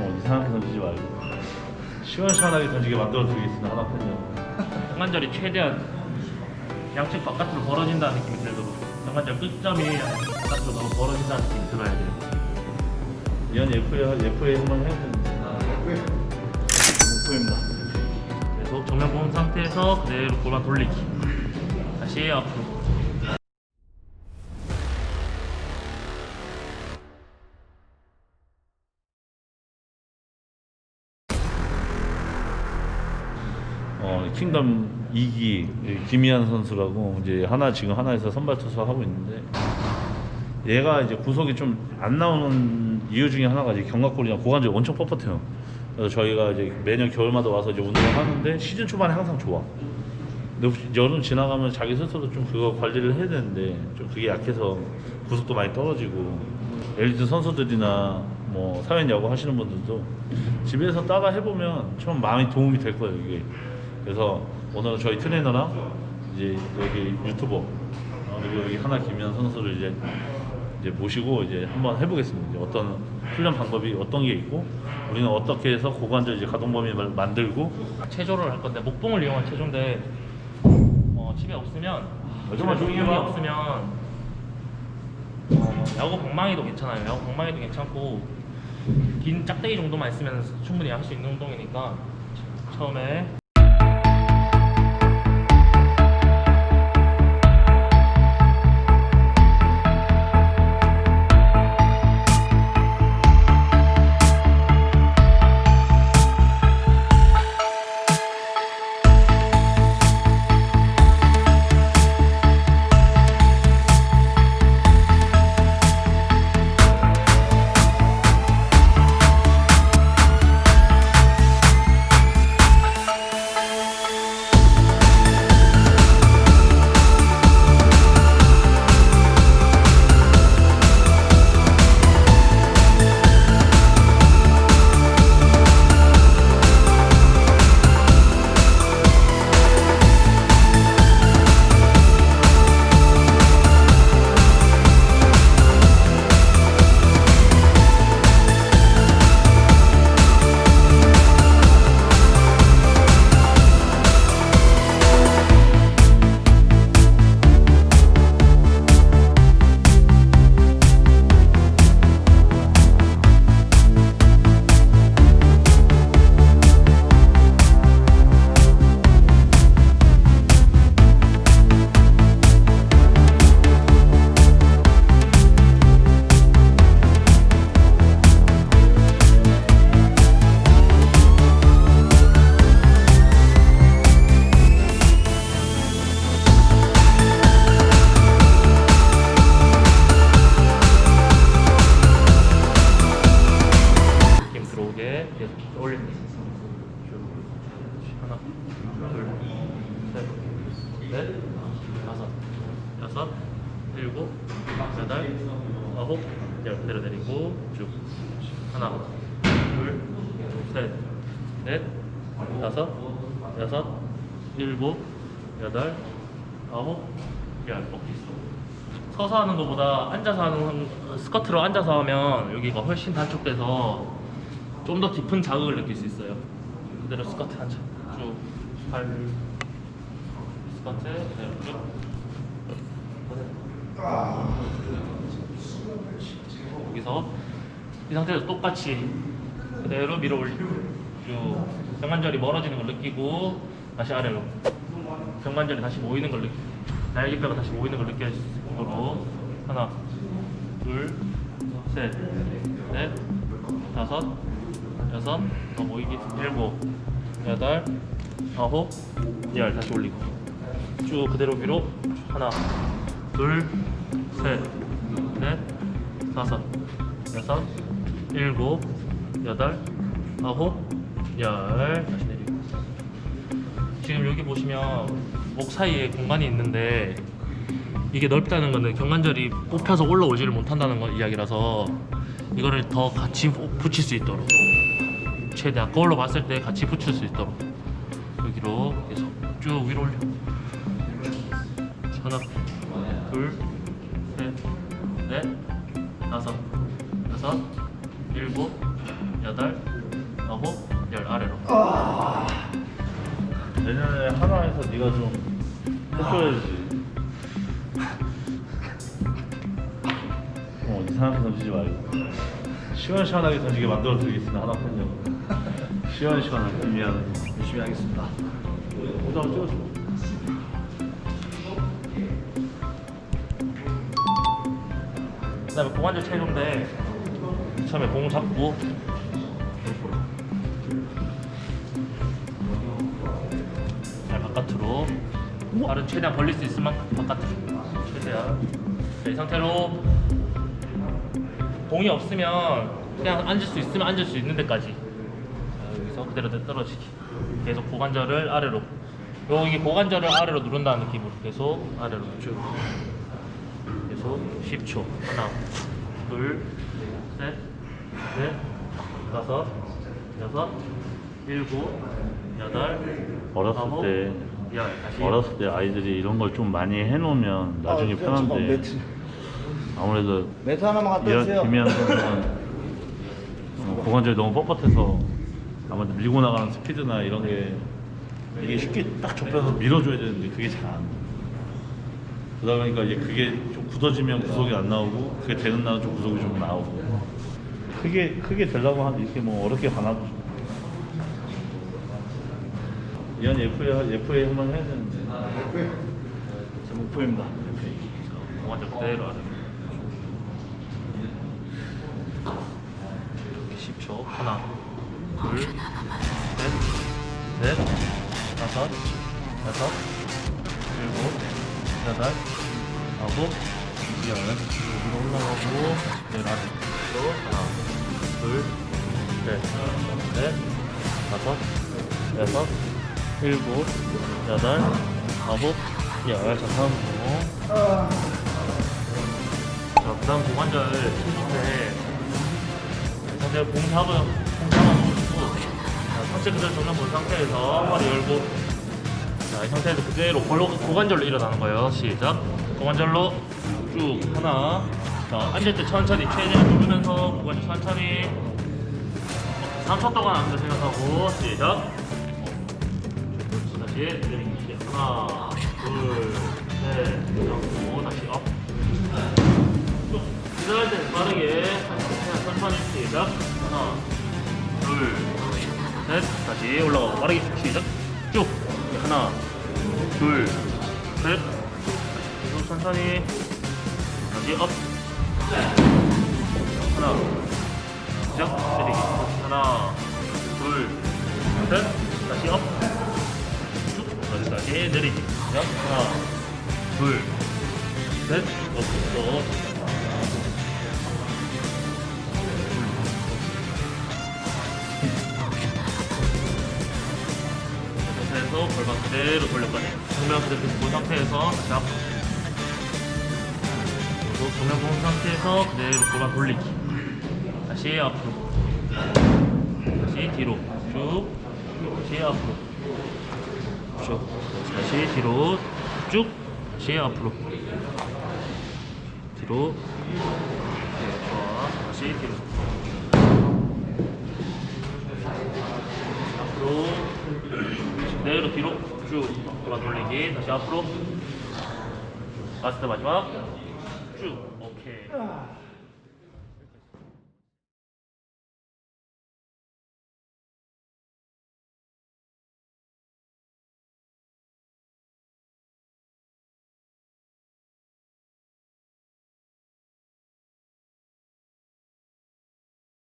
뭐 이상하게 던지지 말고. 시원시원하게 던지게 만들어 드리겠습니다 하나 팬요 정관절이 최대한 양측 바깥으로 벌어진다는 느낌이 들도록 정관절 끝점이 바깥으로 너무 벌어진다는 느낌이 들어야 돼요. 이건 F에 F에 한번 해야 되는데. F입니다. 계속 정면 본 상태에서 그대로 골반 돌리기. 다시 앞 어, 킹덤 2기 김희한 선수라고 이제 하나 지금 하나에서 선발 투수 하고 있는데 얘가 이제 구속이 좀 안 나오는 이유 중에 하나가 이제 견갑골이나 고관절이 엄청 뻣뻣해요. 그래서 저희가 이제 매년 겨울마다 와서 이제 운동을 하는데 시즌 초반에 항상 좋아. 근데 여름 지나가면 자기 스스로도 좀 그거 관리를 해야 되는데 좀 그게 약해서 구속도 많이 떨어지고 엘리트 선수들이나 뭐 사회인 야구 하시는 분들도 집에서 따라 해보면 좀 많이 도움이 될 거예요 이게 그래서 오늘은 저희 트레이너랑 이제 여기 유튜버 어, 그리고 여기 하나 김현 선수를 이제 이제 모시고 이제 한번 해보겠습니다. 이제 어떤 훈련 방법이 어떤 게 있고 우리는 어떻게 해서 고관절 이제 가동 범위 를 만들고 체조를 할 건데 목봉을 이용한 체조인데 어, 집에 없으면 집에 조용히 목봉이 해봐. 없으면 어, 야구 방망이도 괜찮아요. 야구 방망이도 괜찮고 긴 짝대기 정도만 있으면 충분히 할 수 있는 운동이니까 처음에 여덟, 아홉, 열 그대로 내리고 쭉. 하나, 둘, 셋, 넷, 다섯, 여섯, 일곱, 여덟, 아홉, 열. 있어. 서서 하는 것보다 앉아서 하는 스쿼트로 앉아서 하면 여기가 훨씬 단축돼서 좀 더 깊은 자극을 느낄 수 있어요. 그대로 스쿼트 앉아 쭉발. 스쿼트. 그대로 쭉 여기서 이 상태에서 똑같이 그대로 밀어 올리고 쭉 병관절이 멀어지는 걸 느끼고 다시 아래로. 병관절이 다시 모이는 걸 느끼고 날개뼈가 다시 모이는 걸 느낄 수 있도록 하나 둘셋넷 다섯 여섯 더 모이기 일곱 여덟 아홉 열. 다시 올리고. 쭉 그대로 위로. 하나 둘 셋 넷 다섯 여섯 일곱 여덟 아홉 열. 다시 내리고. 지금 여기 보시면 목 사이에 공간이 있는데 이게 넓다는 거는 경관절이 뽑혀서 올라오지를 못한다는 거 이야기라서 이거를 더 같이 붙일 수 있도록 최대한 거울로 봤을 때 같이 붙일 수 있도록 여기로 계속 쭉 위로 올려. 하나 둘, 셋, 넷, 다섯, 여섯, 일곱, 여덟, 아홉, 열 아래로. 아. 내년에 하나에서 네가 좀 해줘야지. 어, 이상하게 던지지 말고. 시원시원하게 던지게 만들어 드리겠습니다. 하나뿐이요. 시원시원하게. 미안해. 열심히 하겠습니다. 오장 찍어줘. 다음에 고관절 체조인데 처음에 공 잡고. 잘 바깥으로. 발은 최대한 벌릴 수 있을 만큼 바깥으로. 최대한. 자, 이 상태로. 공이 없으면 그냥 앉을 수 있으면 앉을 수 있는 데까지. 자, 여기서 그대로 떨어지기. 계속 고관절을 아래로. 여기 고관절을 아래로 누른다는 느낌으로 계속 아래로 쭉 계속 10초 하나 둘셋넷 다섯 여섯 일곱 여덟 어렸을 아홉, 때 열 다시 어렸을 때 아이들이 이런 걸 좀 많이 해놓으면 나중에 아, 잠깐만, 편한데 매트, 아무래도 매트 하나만 갖다 이런 주세요. 김희한 선수는 어, 고관절이 너무 뻣뻣해서 아무래도 밀고 나가는 스피드나 이런 게 이게 쉽게 딱 접혀서 밀어줘야 되는데 그게 잘안 돼. 그러다 보니까 이제 그게 좀 굳어지면 구속이 안 나오고 그게 되는 날은 좀 구속이 좀 나오고. 크게 크게 되려고 하면 이렇게 뭐 어렵게 가나도 이한 FA FA 한번 해야 되는데. 제 목표입니다. 고관절 그대로 아래 10초 하나 둘 셋 넷 다섯 여섯 일곱 여덟 아홉 열 위로 올라가고 열 아래로 하나 둘셋넷 다섯 여섯 일곱 여덟 아홉 열자 다음 고관절 치는데 상대 공 잡아, 공 잡아놓고 자, 상체 그대로 정면 본 상태에서 허리 열고 자, 이 상태에서 그대로 골로, 고관절로 일어나는 거예요. 시작. 고관절로 쭉 하나. 자, 앉을 때 천천히 최대한 누르면서 고관절 천천히. 3초 동안 앉는 생각하고 시작. 다시 내리기 하나 둘셋 잡고 다시 업. 쭉 기다릴 때 빠르게 천천히 시작. 하나 둘 셋 다시 올라가고 빠르게 시작. 쭉 하나 둘 셋. 계속 천천히. 다시 업. 하나. 시작. 내리기. 하나 둘 셋. 다시 업. 쭉. 여기까지. 내리기. 시작. 하나 둘 셋. 업. 상 골반 그대로 돌려까지 정면 그대로 본 상태에서 다시 앞으로. 그리고 정면 본 상태에서 그대로 골반 돌리기. 다시 앞으로. 다시 뒤로. 쭉. 다시 앞으로. 쭉. 다시 뒤로. 쭉. 다시 앞으로. 뒤로. 네, 좋아 다시 뒤로. 앞으로 네, 그대로 뒤로 쭉 돌아 돌리기. 다시 앞으로. 마스터 마지막. 쭉. 오케이.